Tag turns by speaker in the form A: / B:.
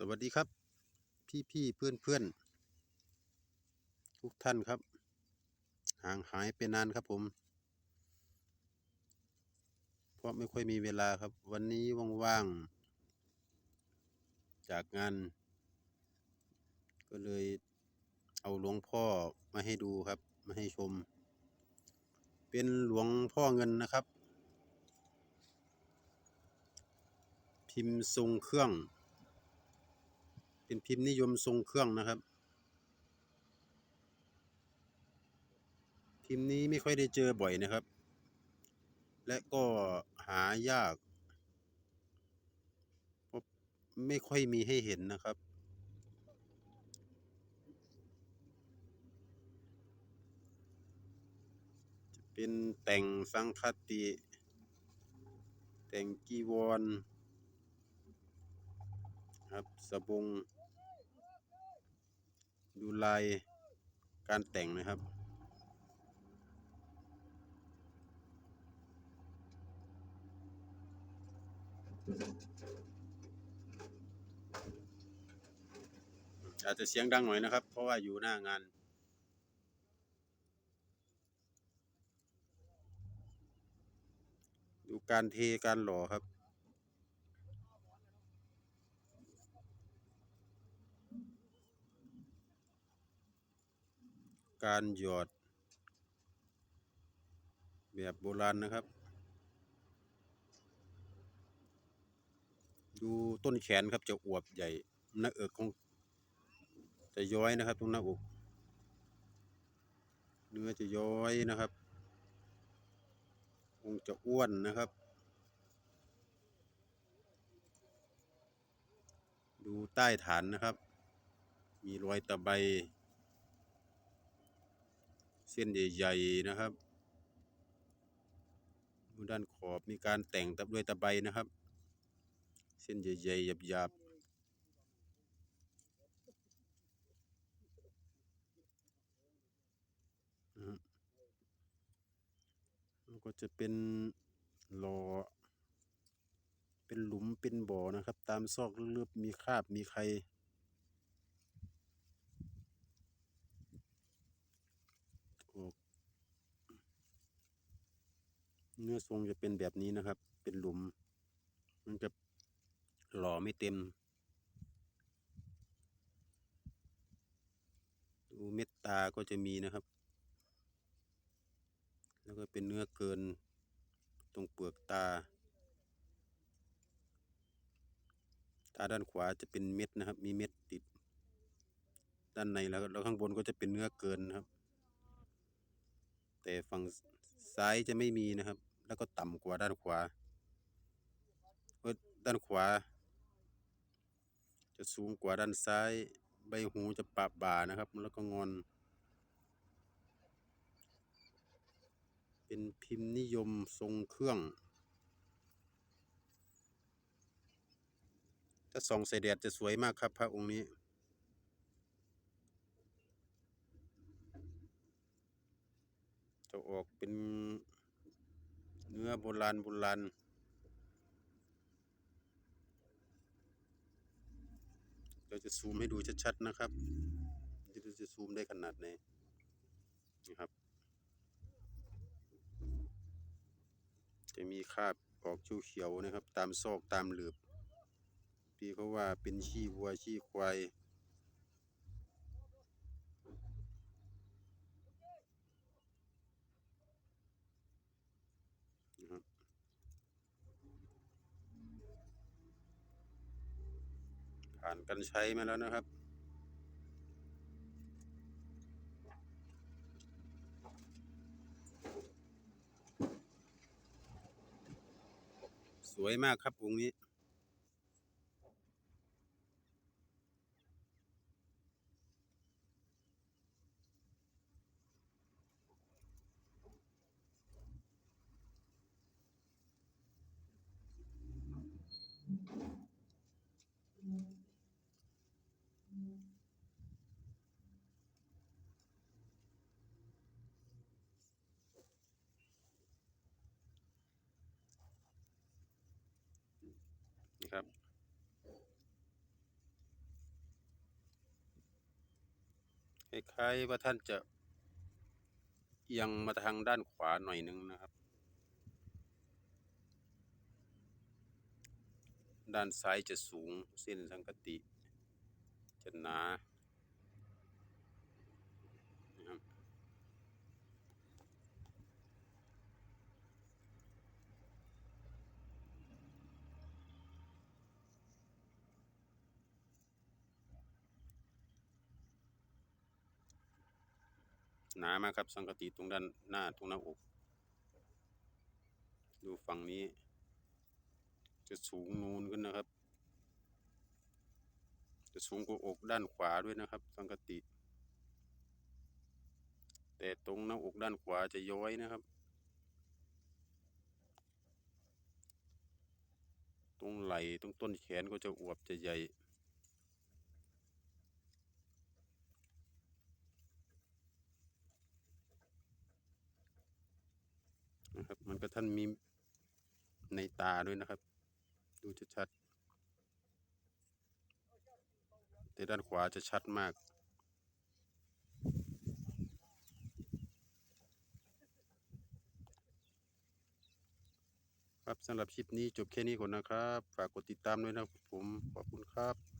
A: สวัสดีครับ พี่พี่เพื่อนเพื่อนทุกท่านครับ ห่างหายไปนานครับผม เพราะไม่ค่อยมีเวลาครับ วันนี้ว่างๆ จากงาน ก็เลยเอาหลวงพ่อมาให้ดูครับ มาให้ชม เป็นหลวงพ่อเงินนะครับ พิมพ์ทรงเครื่อง เป็นพิมพ์นิยมทรงเครื่องนะครับ พิมพ์นี้ไม่ค่อยได้เจอบ่อยนะครับ และก็หายากพราะไม่ค่อยมีให้เห็นนะครับ จะเป็นแต่งสังคติ แต่งกีวร ครับ สบง ดูลายการแต่งนะครับ อาจจะเสียงดังหน่อยนะครับ เพราะว่าอยู่หน้างานดูการเทการหล่อครับ การหยอด แบบโบราณนะครับ ดูต้นแขนครับจะอวบใหญ่หน้าเอกของจะย้อยนะครับ ตรงหน้าอกเนื้อจะย้อยนะครับองจะอ้วนนะครับ ดูใต้ฐานนะครับ มีรอยตะไบ ส้นใหญ่ๆนะครับด้านขอบมีการแต่งตับด้วยตะไบนะครับ เส้นใหญ่ๆหยาบๆนะฮะแล้วก็จะเป็นหลอเป็นหลุมเป็นบ่อนะครับ ตามซอกลึกๆมีคราบมีใคร ออก เนื้อทรงจะเป็นแบบนี้นะครับ เป็นหลุม มันจะหล่อไม่เต็ม ดูเม็ดตาก็จะมีนะครับ แล้วก็เป็นเนื้อเกินตรงเปลือกตา ตาด้านขวาจะเป็นเม็ดนะครับ มีเม็ดติด ด้านในแล้วแล้วข้างบนก็จะเป็นเนื้อเกินนะครับ แต่ฝั่งซ้ายจะไม่มีนะครับ แล้วก็ต่ำกว่าด้านขวาด้านขวา จะสูงกว่าด้านซ้าย ใบหูจะปะบ่านะครับ แล้วก็งอน เป็นพิมพ์นิยมทรงเครื่อง ถ้าส่องใส่แดดจะสวยมากครับพระองค์นี้จะออกเป็น เนื้อโบราณโบราณเราจะซูมให้ดูชัดๆนะครับจะจะซูมได้ขนาดไหนนะครับ จะมีคราบออกเขียวๆนะครับ ตามซอกตามหลืบพี่เขาว่าเป็นขี้วัวขี้ควาย นะครับ ผ่านการใช้มาแล้วนะครับ สวยมากครับองค์นี้ ครับ คล้ายๆว่าท่านจะยังมาทางด้านขวาหน่อยนึงนะครับ ด้านซ้ายจะสูงสิ้นสังกติ จะหนา หนามากครับสังกติตรงด้านหน้าตรงหน้าอก ดูฝั่งนี้ จะสูงนูนขึ้นนะครับ จะสูงกว่าอกด้านขวาด้วยนะครับ สังกติ แต่ตรงหน้าอกด้านขวาจะย้อยนะครับ ตรงไหล่ตรงต้นแขนก็จะอวบจะใหญ่ นะครับ มันก็ท่านมีในตาด้วยนะครับ ดูชัดแต่ด้านขวาจะชัดมาก ครับสำหรับคลิปนี้จบแค่นี้ก่อนนะครับ ฝากกดติดตามด้วยนะครับผมขอบคุณครับ